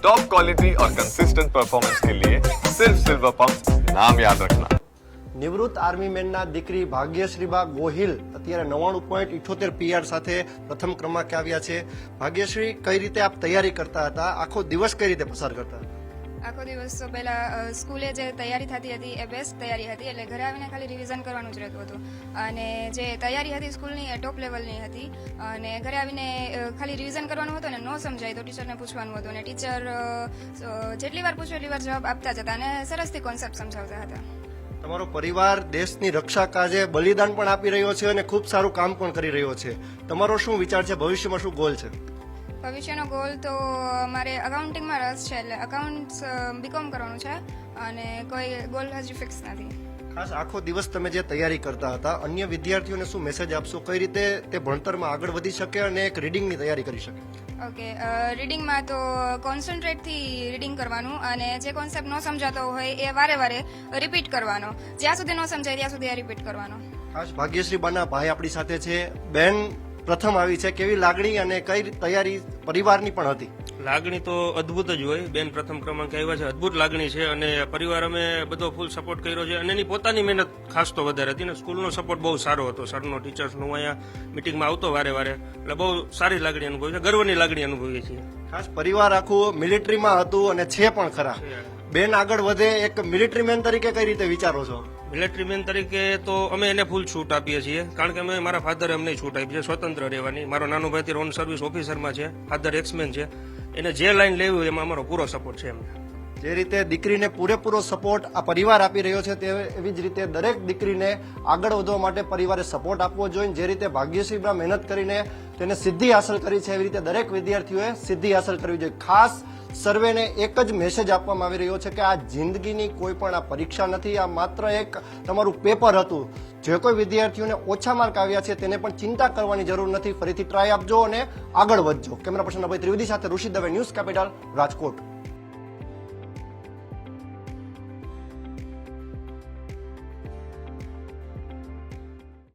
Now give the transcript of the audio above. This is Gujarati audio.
टॉप क्वालिटी और कंसिस्टेंट परफॉर्मेंस के लिए सिर्फ सिल्वर पंप नाम याद रखना નિવૃત્ત આર્મી મેનના દીકરી ભાગ્યશ્રીબા ગોહિલ અત્યારે નવ્વાણું પોઈન્ટ ઇઠોતેર પીઆર સાથે પ્રથમ ક્રમાંકે આવ્યા છે ભાગ્યશ્રી કઈ રીતે આપ તૈયારી કરતા હતા આખો દિવસ કઈ રીતે પસાર કરતા હતા આખો દિવસ તો પહેલા સ્કૂલે જે તૈયારી થતી હતી, એ બેસ્ટ તૈયારી હતી. એટલે ઘરે આવીને ખાલી રિવિઝન કરવાનું જ રહેતું હતું. અને જે તૈયારી હતી સ્કૂલની એ ટોપ લેવલની હતી. અને ઘરે આવીને ખાલી રિવિઝન કરવાનું હતું અને ન સમજાય તો ટીચરને પૂછવાનું હતું. અને ટીચર જેટલી વાર પૂછો એટલી વાર જવાબ આપતા જ હતા અને સરસથી કોન્સેપ્ટ સમજાવતા હતા. તમારો પરિવાર, દેશની રક્ષા કાજે બલિદાન પણ આપી રહ્યો છે અને ખૂબ સારું કામ પણ કરી રહ્યો છે. તમારો શું વિચાર છે? ભવિષ્યમાં શું ગોલ છે? ભવિષ્યનો ગોલ તો મારે અકાઉન્ટિંગમાં રસ છે એટલે અકાઉન્ટ્સ બીકોમ કરવાનું છે અને કોઈ ગોલ હજી ફિક્સ નથી. ખાસ આખો દિવસ તમે જે તૈયારી કરતા હતા અન્ય વિદ્યાર્થીઓને શું મેસેજ આપશો? કઈ રીતે તે ભણતરમાં આગળ વધી શકે અને એક રીડિંગની તૈયારી કરી શકે? ઓકે રીડિંગમાં તો કોન્સન્ટ્રેટથી રીડિંગ કરવાનું અને જે કોન્સેપ્ટ ન સમજાતો હોય એ વારે વારે રિપીટ કરવાનો. જ્યાં સુધી ન સમજાય ત્યાં સુધી રિપીટ કરવાનો. ખાસ ભાગ્યશ્રી બાના ભાઈ આપણી સાથે છે. બેન પ્રથમ આવી છે કેવી લાગણી અને કઈ તૈયારી પરિવારની પણ હતી? લાગણી તો અદ્ભુત જ હોય. બેન પ્રથમ ક્રમાંક આવ્યા છે. અદ્ભુત લાગણી છે અને પરિવાર અમે બધો ફૂલ સપોર્ટ કર્યો છે અને એની પોતાની મહેનત ખાસ તો વધારે હતી ને સ્કૂલનો સપોર્ટ બહુ સારો હતો. સરનો ટીચર્સનો હું અહીંયા મિટિંગમાં આવતો વારે વારે. એટલે બહુ સારી લાગણી અનુભવી છે ગર્વની લાગણી અનુભવીએ છીએ. ખાસ પરિવાર આખું મિલિટરીમાં હતું અને છે પણ ખરા. બેન આગળ વધે એક મિલિટરી મેન તરીકે કઈ રીતે વિચારો છો? મિલિટરી મેન તરીકે તો અમે એને ફૂલ છૂટ આપીએ છીએ કારણ કે અમે મારા ફાધર અમને છૂટ આપી છે સ્વતંત્ર રહેવાની. મારો નાનો ભાઈ રોન સર્વિસ ઓફિસરમાં છે ફાધર એક્સમેન છે. એને જે લાઈન લેવી હોય એમાં અમારો પૂરો સપોર્ટ છે એમને. જે રીતે દીકરીને પૂરેપૂરો સપોર્ટ આ પરિવાર આપી રહ્યો છે તે એવી જ રીતે દરેક દીકરીને આગળ વધવા માટે પરિવારે સપોર્ટ આપવો જોઈએ. જે રીતે ભાગ્યશ્રીમાં મહેનત કરીને તેને સિદ્ધિ હાંસલ કરી છે એવી રીતે દરેક વિદ્યાર્થીઓએ સિદ્ધિ હાંસલ કરવી જોઈએ. ખાસ સર્વેને એક જ મેસેજ આપવામાં આવી રહ્યો છે કે આ જિંદગીની કોઈ પણ આ પરીક્ષા નથી, આ માત્ર એક તમારું પેપર હતું. જે કોઈ વિદ્યાર્થીઓને ઓછા માર્ક આવ્યા છે તેને પણ ચિંતા કરવાની જરૂર નથી. ફરીથી ટ્રાય આપજો અને આગળ વધજો. કેમેરા પર્સન અભય ત્રિવેદી સાથે ઋષિ દવે ન્યૂઝ કેપિટલ, રાજકોટ.